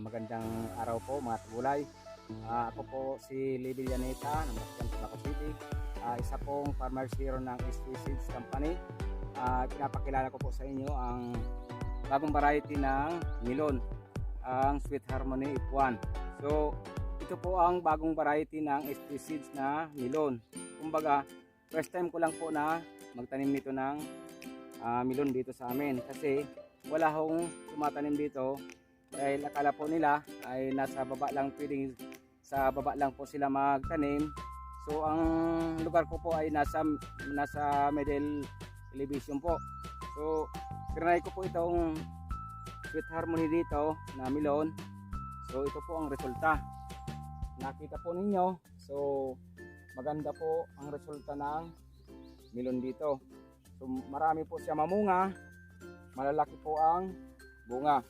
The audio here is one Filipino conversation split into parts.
magandang araw po mga tagulay. Ah, ako po si Libby Yaneta ng Basilan, Tabaco City. Ah, isa pong farmer zero ng ST Seeds Company. Ah, pinapakilala ko po sa inyo ang bagong variety ng melon, ang Sweet Harmony F1. So, ito po ang bagong variety ng ST Seeds na melon. Kumbaga, first time ko lang po na magtanim nito ng ah, melon dito sa amin kasi wala hong tumatanim dito dahil akala po nila ay nasa baba lang pwedeng sa baba lang po sila magtanim. So ang lugar ko po ay nasa nasa middle elevation po. So trinay ko po itong sweet harmony dito na melon. So ito po ang resulta. Nakita po ninyo. So maganda po ang resulta ng melon dito. So marami po siya mamunga. Malalaki po ang bunga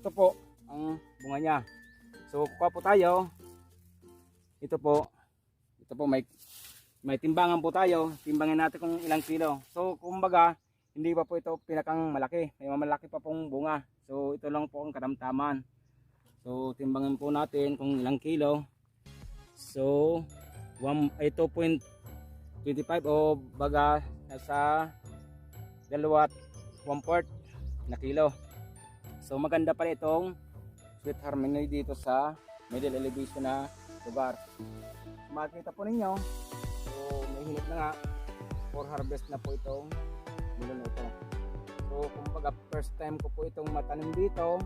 ito po ang bunga niya. So kuha po tayo. Ito po. Ito po may may timbangan po tayo. Timbangin natin kung ilang kilo. So kumbaga hindi pa po ito pinakang malaki. May mamalaki pa pong bunga. So ito lang po ang karamtaman. So timbangin po natin kung ilang kilo. So 1 ay 2.25 o baga nasa dalawa 1 fourth na kilo. So maganda pala itong sweet harmony dito sa middle elevation na lugar. Makita po ninyo, so may hinip na nga for harvest na po itong milon ito. So kumbaga first time ko po itong matanim dito.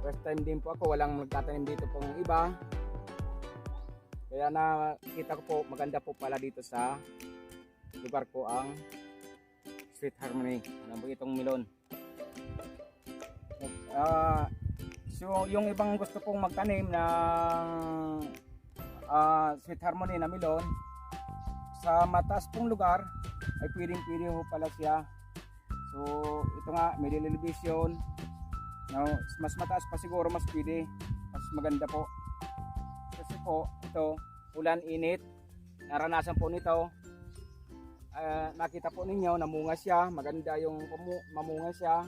First time din po ako, walang nagtatanim dito pong iba. Kaya nakita ko po maganda po pala dito sa lugar ko ang sweet harmony. Ano po itong milon. Ah, so yung ibang gusto pong magtanim ng ah, sweet harmony na melon sa mataas pong lugar ay pwedeng pwede ho pala siya. So ito nga middle elevation. No, mas mataas pa siguro mas pwede. Mas maganda po. Kasi po ito ulan init. Naranasan po nito. Ah, nakita po ninyo namunga siya, maganda yung mamunga siya.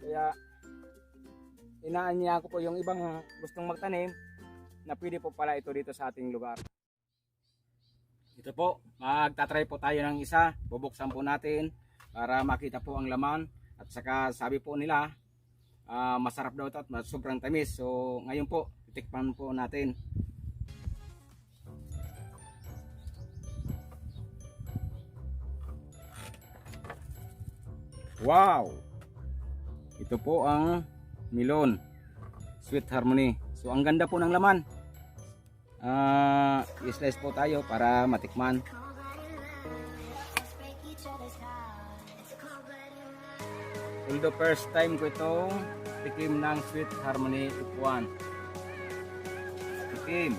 Kaya inaanya ko po yung ibang gustong magtanim na pwede po pala ito dito sa ating lugar. Ito po, magtatry po tayo ng isa. Bubuksan po natin para makita po ang laman. At saka sabi po nila, ah, masarap daw ito at sobrang tamis. So ngayon po, titikman po natin. Wow! Ito po ang melon. Sweet harmony. So ang ganda po ng laman. Ah, i-slice po tayo para matikman. Although first time ko itong tikim ng Sweet Harmony F1. Tikim.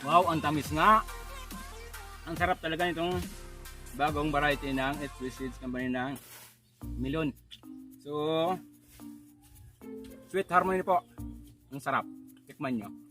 Wow, ang tamis nga. Ang sarap talaga nitong bagong variety ng It Seeds Company ng melon. So, sweet harmony po. Ang sarap. Tikman nyo.